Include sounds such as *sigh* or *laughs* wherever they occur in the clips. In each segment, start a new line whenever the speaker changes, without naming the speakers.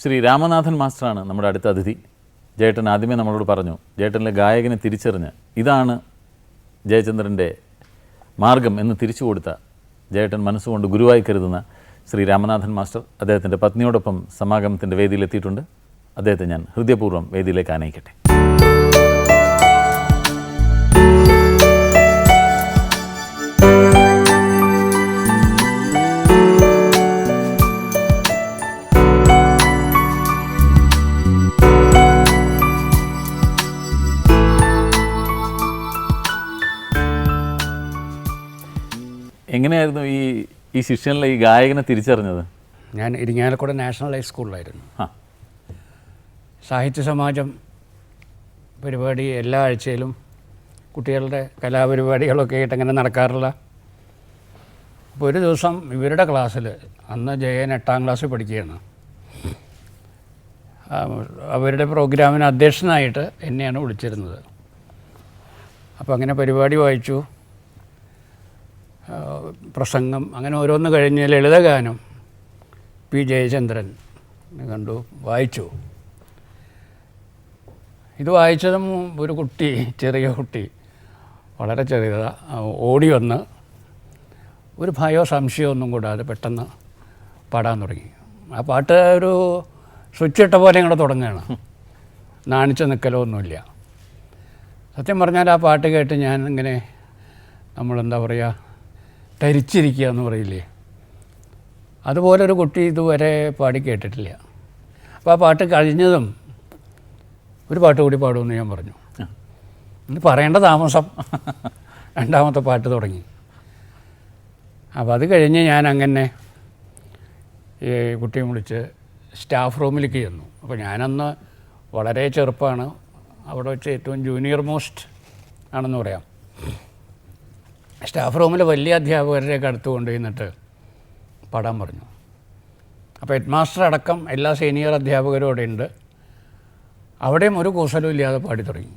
ശ്രീ രാമനാഥൻ മാസ്റ്ററാണ് നമ്മുടെ അടുത്ത അതിഥി. ജയേട്ടൻ ആദ്യമേ നമ്മളോട് പറഞ്ഞു ജേട്ടനിലെ ഗായകനെ തിരിച്ചറിഞ്ഞ് ഇതാണ് ജയചന്ദ്രന്റെ മാർഗം എന്ന് തിരിച്ചു കൊടുത്ത ജയേട്ടൻ മനസ്സുകൊണ്ട് ഗുരുവായി കരുതുന്ന ശ്രീ രാമനാഥൻ മാസ്റ്റർ അദ്ദേഹത്തിന്റെ പത്നിയോടൊപ്പം സമാഗമത്തിന്റെ വേദിയിലെത്തിയിട്ടുണ്ട് അദ്ദേഹത്തെ ഞാൻ ഹൃദയപൂർവം വേദിയിലേക്ക് ആനയിക്കട്ടെ. ഈ ഈ ശിഷ്യനിലെ ഈ ഗായകനെ തിരിച്ചറിഞ്ഞത്?
ഞാൻ ഇരിങ്ങാലക്കുട നാഷണൽ ഹൈസ്കൂളിലായിരുന്നു
ആ.
സാഹിത്യ സമാജം പരിപാടി എല്ലാ ആഴ്ചയിലും കുട്ടികളുടെ കലാപരിപാടികളൊക്കെ ആയിട്ട് അങ്ങനെ നടക്കാറില്ല. അപ്പോൾ ഒരു ദിവസം ഇവരുടെ ക്ലാസ്സിൽ അന്ന് ജയൻ എട്ടാം ക്ലാസ്സിൽ പഠിക്കുകയാണ്. അവരുടെ പ്രോഗ്രാമിന് അധ്യക്ഷനായിട്ട് എന്നെയാണ് വിളിച്ചിരുന്നത്. അപ്പോൾ അങ്ങനെ പരിപാടി വായിച്ചു. പ്രസംഗം അങ്ങനെ ഓരോന്ന് കഴിഞ്ഞ് ലളിതഗാനം പി ജയചന്ദ്രൻ കണ്ടു വായിച്ചു. ഇത് വായിച്ചതും ഒരു കുട്ടി ചെറിയ കുട്ടി വളരെ ചെറിയതാ ആ, ഓടി വന്ന് ഒരു ഭയോ സംശയമോ ഒന്നും കൂടാതെ പെട്ടെന്ന് പാടാൻ തുടങ്ങി. ആ പാട്ട് ഒരു സ്വിച്ച് ഇട്ട പോലെ ഇങ്ങോട്ട് തുടങ്ങുകയാണ്. നാണിച്ച് നിൽക്കലോ ഒന്നുമില്ല. സത്യം പറഞ്ഞാൽ ആ പാട്ട് കേട്ട് ഞാൻ ഇങ്ങനെ നമ്മളെന്താ പറയുക തരിച്ചിരിക്കുക എന്ന് പറയില്ലേ? അതുപോലെ ഒരു കുട്ടി ഇതുവരെ പാടി കേട്ടിട്ടില്ല. അപ്പോൾ ആ പാട്ട് കഴിഞ്ഞതും ഒരു പാട്ട് കൂടി പാടുമെന്ന് ഞാൻ പറഞ്ഞു. ഇനി പറയേണ്ട താമസം. രണ്ടാമത്തെ പാട്ട് തുടങ്ങി. അപ്പോൾ അത് കഴിഞ്ഞ് ഞാൻ അങ്ങനെ ഈ കുട്ടിയെ വിളിച്ച് സ്റ്റാഫ് റൂമിലേക്ക് ചെന്നു. അപ്പോൾ ഞാനന്ന് വളരെ ചെറുപ്പമാണ് അവിടെ വെച്ച് ഏറ്റവും ജൂനിയർ മോസ്റ്റ് ആണെന്ന് പറയാം. സ്റ്റാഫ് റൂമിൽ വലിയ അധ്യാപകരുടെയൊക്കെ അടുത്ത് കൊണ്ടുവന്നിട്ട് പാടാൻ പറഞ്ഞു. അപ്പോൾ ഹെഡ് മാസ്റ്റർ അടക്കം എല്ലാ സീനിയർ അധ്യാപകരും അവിടെ ഉണ്ട്. അവിടെയും ഒരു കൂസലും ഇല്ലാതെ പാടി തുടങ്ങി.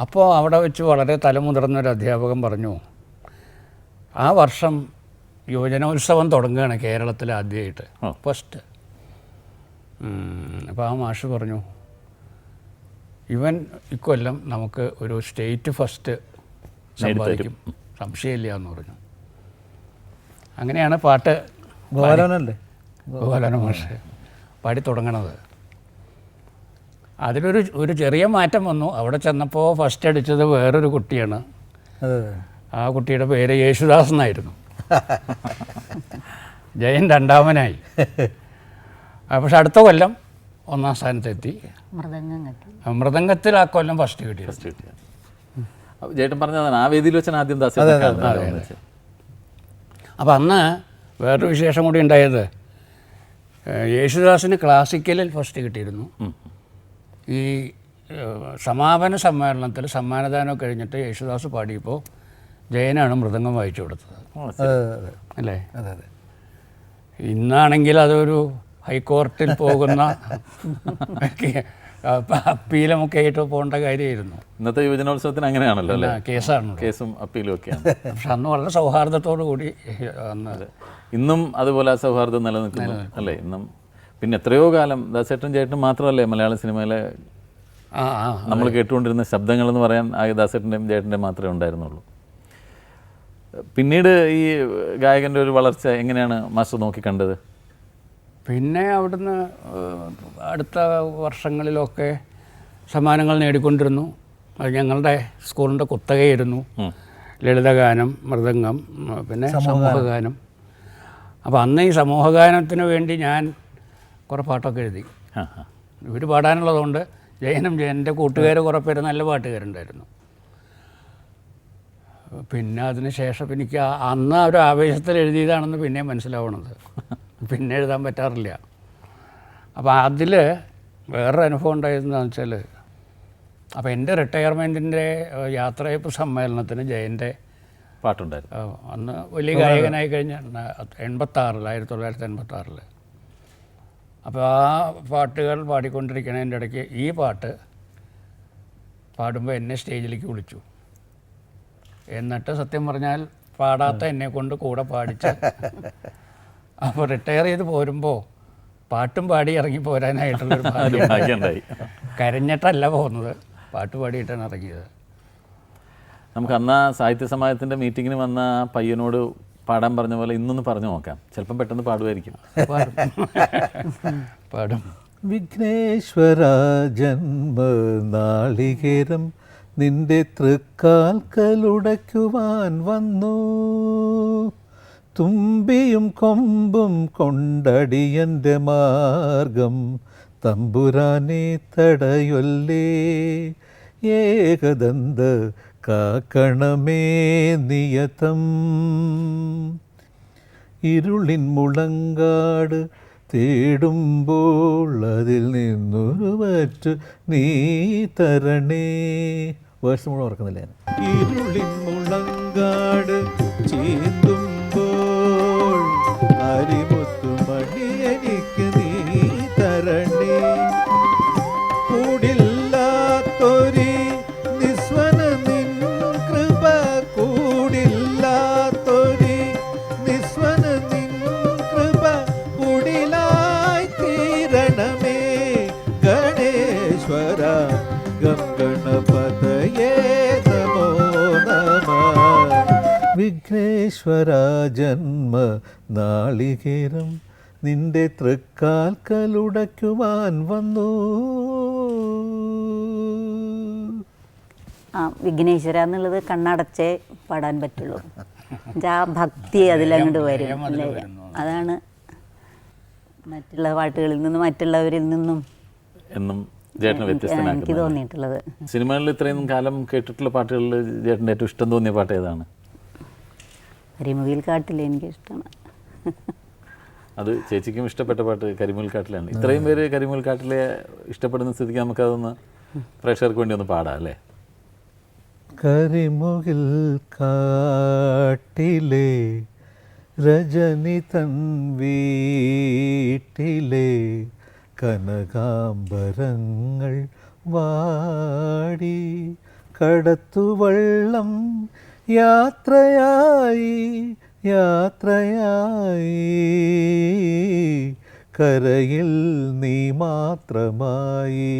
അപ്പോൾ അവിടെ വെച്ച് വളരെ തലമുതിർന്ന ഒരു അധ്യാപകൻ പറഞ്ഞു ആ വർഷം യുവജനോത്സവം തുടങ്ങുകയാണ് കേരളത്തിൽ ആദ്യമായിട്ട്. ഫസ്റ്റ് അപ്പോൾ ആ മാഷ് പറഞ്ഞു ഇവൻ ഇക്കൊല്ലം നമുക്ക് ഒരു സ്റ്റേറ്റ് ഫസ്റ്റ് സമ്പാദിക്കും സംശയമില്ല എന്ന് പറഞ്ഞു. അങ്ങനെയാണ് പാട്ട്
ഗോപാലനല്ലേ?
ഗോപാലന മാഷ് പാടി തുടങ്ങണത്. അതിലൊരു ഒരു ചെറിയ മാറ്റം വന്നു. അവിടെ ചെന്നപ്പോൾ ഫസ്റ്റ് അടിച്ചത് വേറൊരു കുട്ടിയാണ്. ആ കുട്ടിയുടെ പേര് യേശുദാസ് എന്നായിരുന്നു. ജയൻ രണ്ടാമനായി. പക്ഷെ അടുത്ത കൊല്ലം ഒന്നാം സ്ഥാനത്തെത്തി. മൃദംഗത്തിൽ ആ കൊല്ലം ഫസ്റ്റ് കിട്ടി
ഫസ്റ്റ് കിട്ടിയ അപ്പോൾ ജേട്ടൻ പറഞ്ഞതാണ് ആ വേദിയിൽ വെച്ചാണ് ആദ്യം ദാസ്
അപ്പം അന്ന് വേറൊരു വിശേഷം കൂടി ഉണ്ടായത് യേശുദാസിന് ക്ലാസിക്കലിൽ ഫസ്റ്റ് കിട്ടിയിരുന്നു. ഈ സമാപന സമ്മേളനത്തിൽ സമ്മാനദാനം കഴിഞ്ഞിട്ട് യേശുദാസ് പാടിയപ്പോൾ ജയനാണ് മൃദംഗം വായിച്ചു കൊടുത്തത്. അല്ലേ?
അതെ അതെ.
ഇന്നാണെങ്കിൽ അതൊരു ഹൈക്കോർട്ടിൽ പോകുന്ന *laughs* അപ്പീലുമൊക്കെ ആയിട്ട് പോകേണ്ട കാര്യമായിരുന്നു.
ഇന്നത്തെ യുവജനോത്സവത്തിന് അങ്ങനെയാണല്ലോ അല്ലേ?
കേസാണ്
കേസും അപ്പീലും ഒക്കെയാണ്.
പക്ഷെ അന്ന് വളരെ സൗഹാർദ്ദത്തോടു കൂടി അന്ന്
ഇന്നും അതുപോലെ ആ സൗഹാർദ്ദം നിലനിൽക്കുന്നു അല്ലേ? ഇന്നും പിന്നെ എത്രയോ കാലം ദാസേട്ടൻ ചേട്ടൻ മാത്രമല്ലേ മലയാള സിനിമയിലെ നമ്മൾ കേട്ടുകൊണ്ടിരുന്ന ശബ്ദങ്ങൾ എന്ന് പറയാൻ ആ ദാസേട്ടന്റെയും ചേട്ടന്റെയും മാത്രമേ ഉണ്ടായിരുന്നുള്ളൂ. പിന്നീട് ഈ ഗായകന്റെ ഒരു വളർച്ച എങ്ങനെയാണ് മാസ്റ്റർ നോക്കിക്കണ്ടത്?
പിന്നെ അവിടുന്ന് അടുത്ത വർഷങ്ങളിലൊക്കെ സമ്മാനങ്ങൾ നേടിക്കൊണ്ടിരുന്നു. അത് ഞങ്ങളുടെ സ്കൂളിന്റെ കുത്തകയായിരുന്നു. ലളിതഗാനം മൃദംഗം പിന്നെ സമൂഹഗാനം. അപ്പോൾ അന്ന് ഈ സമൂഹഗാനത്തിന് വേണ്ടി ഞാൻ കുറേ പാട്ടൊക്കെ എഴുതി. ഇവർ പാടാനുള്ളതുകൊണ്ട് ജയനും ജയന്റെ കൂട്ടുകാർ കുറേ പേര് നല്ല പാട്ടുകാരുണ്ടായിരുന്നു. പിന്നെ അതിന് ശേഷം എനിക്ക് ആ- അന്ന് ആ ഒരു ആവേശത്തിൽ എഴുതിയതാണെന്ന് പിന്നെ മനസ്സിലാവണത്. പിന്നെ എഴുതാൻ പറ്റാറില്ല. അപ്പോൾ അതിൽ വേറൊരു അനുഭവം ഉണ്ടായിരുന്നതെന്ന് വെച്ചാൽ അപ്പോൾ എന്റെ റിട്ടയർമെന്റിന്റെ യാത്രയപ്പ് സമ്മേളനത്തിന് ജയന്റെ
പാട്ടുണ്ടായിരുന്നു.
അന്ന് വലിയ ഗായകനായി കഴിഞ്ഞ എൺപത്താറിൽ ആയിരത്തി തൊള്ളായിരത്തി എൺപത്താറിൽ അപ്പോൾ ആ പാട്ടുകൾ പാടിക്കൊണ്ടിരിക്കുന്നതിന്റെ ഇടയ്ക്ക് ഈ പാട്ട് പാടുമ്പോൾ എന്നെ സ്റ്റേജിലേക്ക് വിളിച്ചു. എന്നിട്ട് സത്യം പറഞ്ഞാൽ പാടാത്ത എന്നെ കൊണ്ട് കൂടെ പാടിച്ച് അപ്പോൾ റിട്ടയർ ചെയ്ത് പോരുമ്പോൾ പാട്ടും പാടി ഇറങ്ങി പോരാനായിട്ടുള്ളൊരു *laughs*
ഭാഗ്യമുണ്ടായി *laughs*
കരഞ്ഞിട്ടല്ല പോകുന്നത്. പാട്ട് പാടിയിട്ടാണ് ഇറങ്ങിയത്.
നമുക്ക് അന്ന് സാഹിത്യ സമാജത്തിന്റെ മീറ്റിങ്ങിന് വന്ന ആ പയ്യനോട് പാടാൻ പറഞ്ഞ പോലെ ഇന്നൊന്ന് പറഞ്ഞു നോക്കാം. ചിലപ്പം പെട്ടെന്ന് പാടുമായിരിക്കും. *laughs*
പാടും. പാടും
വിഘ്നേശ്വര ജന്മനാളികേരം നിന്റെ തൃക്കാൽക്കലുടയ്ക്കുവാൻ വന്നു. തുമ്പിയും കൊമ്പും കൊണ്ടടിയന്റെ മാർഗം തമ്പുരാനെ തടയൊല്ലേ? ഏകദന്ത കാക്കണമേ നിയതം. ഇരുളിൻ മുളങ്കാട് തേടുമ്പോൾ അതിൽ നിന്നൊരു വറ്റ് നീ തരണേ. വേഴ്സ് മുഴുവൻ ഓർക്കുന്നില്ല? ഇരുളിൻ മുളങ്കാട് ചീന്തുമ്പോൾ ജന്മ നാളികേരം നിന്റെ തൃക്കാൽക്കലുടയ്ക്കുവാൻ വന്നു.
ആ വിഘ്നേശ്വര എന്നുള്ളത് കണ്ണടച്ചേ പാടാൻ പറ്റുള്ളൂ. ആ ഭക്തി അതിലങ്ങോട്ട് വരും. അതാണ് മറ്റുള്ള പാട്ടുകളിൽ നിന്നും മറ്റുള്ളവരിൽ നിന്നും
എന്നും ചേട്ടന്
എനിക്ക് തോന്നിയിട്ടുള്ളത്.
സിനിമകളിൽ ഇത്രയും കാലം കേട്ടിട്ടുള്ള പാട്ടുകളിൽ ചേട്ടന്റെ ഏറ്റവും ഇഷ്ടം തോന്നിയ പാട്ട് ഏതാണ്?
കരിമുകിൽ കാട്ടിൽ എനിക്കിഷ്ടമാണ്.
അത് ചേച്ചിക്കും ഇഷ്ടപ്പെട്ട പാട്ട് കരിമുകിൽ കാട്ടിലാണ്. ഇത്രയും പേര് കരിമുകിൽ കാട്ടിലെ ഇഷ്ടപ്പെടുന്ന സ്ഥിതിക്ക് നമുക്കതൊന്ന് പ്രേക്ഷകർക്ക് വേണ്ടി ഒന്ന് പാടാം അല്ലേ?
കരിമുകിൽ കാട്ടിലെ രജനി തൻ വീട്ടിലെ കനകാംബരങ്ങൾ വാടി കടത്തുവള്ളം യാത്രയായി യാത്രയായി. കരയിൽ നീ മാത്രമായി.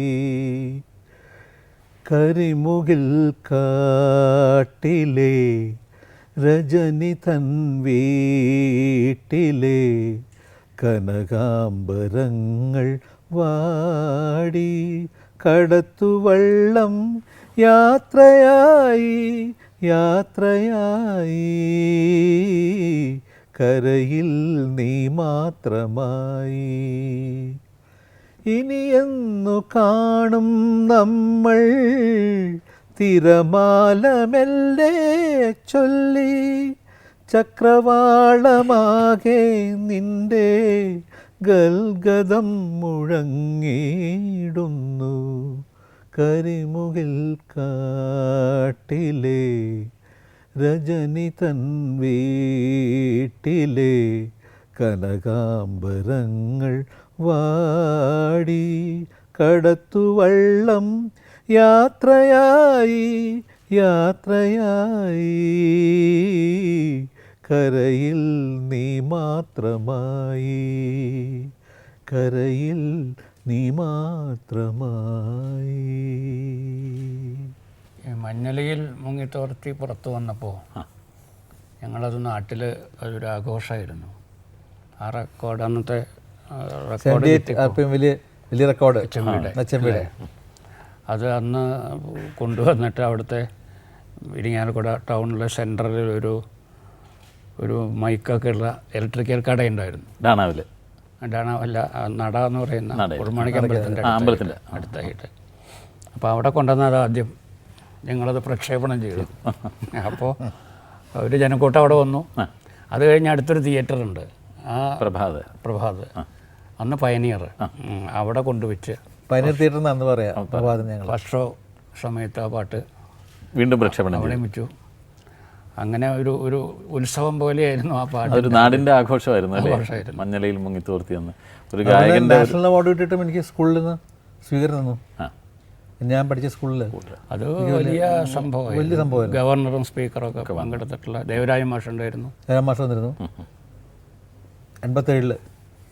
കരിമുകിൽ കാട്ടിലെ രജനി തൻ വീട്ടിലെ കനകാംബരങ്ങൾ വാടി. കടത്തുവള്ളം യാത്രയായി യാത്രയായി. കരയിൽ നീ മാത്രമായി. ഇനിയെന്നു കാണും നമ്മൾ തിരമാലമെല്ലേ ചൊല്ലി. ചക്രവാളമാകെ നിന്റെ ഗൽഗതം മുഴങ്ങിയിടുന്നു. കരിമുകിൽ കാട്ടിലെ രജനി തൻ വീട്ടിലെ കനകാംബരങ്ങൾ വാടി കടത്തുവള്ളം യാത്രയായി യാത്രയായി. കരയിൽ നീ മാത്രമായി കരയിൽ നീ മാത്രമായി.
മഞ്ഞലയിൽ മഞ്ഞളിയിൽ മുങ്ങിത്തോർത്തി പുറത്തു വന്നപ്പോൾ ഞങ്ങളത് നാട്ടിൽ അതൊരു ആഘോഷമായിരുന്നു ആ റെക്കോർഡ് അന്നത്തെ റെക്കോർഡ്
വലിയ വലിയ റെക്കോർഡ്.
ചെമ്പിയുടെ. അത് അന്ന് കൊണ്ടുവന്നിട്ട് അവിടുത്തെ ഇരിങ്ങാലക്കുട ടൗണിലെ സെന്ററിൽ ഒരു ഒരു മൈക്കൊക്കെ ഉള്ള ഇലക്ട്രിക്കൽ കടയുണ്ടായിരുന്നു.
ഡാണാവിൽ.
അതാണ് അല്ല നട എന്ന് പറയുന്ന. കുറുമാണിക്ക്
അമ്പലത്തിന്റെ അമ്പലത്തിന്റെ.
അടുത്തായിട്ട്. അപ്പോൾ അവിടെ കൊണ്ടുവന്നത് ആദ്യം ഞങ്ങളത് പ്രക്ഷേപണം ചെയ്തു. *laughs* അപ്പോൾ ഒരു ജനക്കൂട്ടം അവിടെ വന്നു. അത് കഴിഞ്ഞ് അടുത്തൊരു തിയേറ്റർ ഉണ്ട്. ആ
പ്രഭാത്.
പ്രഭാത്. അന്ന് പയനിയർ അവിടെ കൊണ്ടുവച്ച്
പയനിയർ തിയേറ്റർ എന്ന് അന്ന് പറയാം പ്രഭാതം ഞങ്ങൾ
ഫസ്റ്റ് ഷോ സമയത്ത് ആ പാട്ട്
വീണ്ടും പ്രക്ഷേപണം
അവിടെ വെച്ചു. അങ്ങനെ ഒരു ഒരു ഉത്സവം പോലെയായിരുന്നു ആ പാട്ട്.
ഒരു നാടിന്റെ ആഘോഷമായിരുന്നു അല്ലേ?
ആഘോഷമായിരുന്നു.
മഞ്ഞലയിൽ മുങ്ങിത്തോർത്തി എന്ന്. ഒരു ഗായകന്റെ
നാഷണൽ അവാർഡ് കിട്ടിയിട്ടും എനിക്ക് സ്കൂളിൽ നിന്ന് സ്വീകരണം തന്നു.
ആ.
ഞാൻ പഠിച്ച സ്കൂളിൽ
അത് വലിയ സംഭവം
വലിയ സംഭവം
ഗവർണറും സ്പീക്കറും ഒക്കെ പങ്കെടുത്തിട്ടുള്ള ദേവരായ മാഷുണ്ടായിരുന്നു.
ഏഴാം മാസം വന്നിരുന്നു. എൺപത്തേഴിൽ.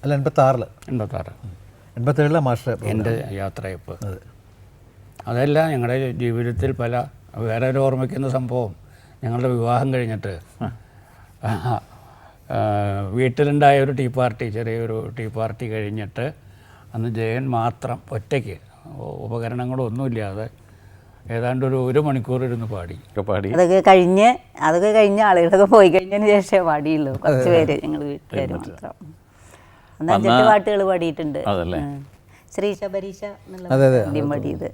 അല്ല എൺപത്താറിൽ.
എൺപത്താറ്.
എൺപത്തേഴിലെ മാഷ്
എന്റെ യാത്രയപ്പ്. അതെല്ലാം ഞങ്ങളുടെ ജീവിതത്തിൽ പല വേറെ ഒരു ഓർമ്മിക്കുന്ന സംഭവം. ഞങ്ങളുടെ വിവാഹം കഴിഞ്ഞിട്ട് വീട്ടിലുണ്ടായ ഒരു ടീ പാർട്ടി ചെറിയൊരു ടീ പാർട്ടി കഴിഞ്ഞിട്ട് അന്ന് ജയൻ മാത്രം ഒറ്റയ്ക്ക്. ഉപകരണങ്ങളൊന്നുമില്ലാതെ ഏതാണ്ട് ഒരു ഒരു മണിക്കൂർ ഇരുന്ന് പാടി.
ഒക്കെ പാടി.
അതൊക്കെ കഴിഞ്ഞ് അതൊക്കെ കഴിഞ്ഞ ആളുകളൊക്കെ പോയി കഴിഞ്ഞതിന് ശേഷമേ പാടിയുള്ളൂ. കുറച്ച് പേര് ഞങ്ങൾ വീട്ടുകാർ മാത്രം. അന്ന് അഞ്ചെട്ട് പാട്ടുകൾ പാടിയിട്ടുണ്ട്. ശ്രീശ ശബരീശ എന്നുള്ള
അതെ, അതെ.
ആദ്യം പാടിയത്.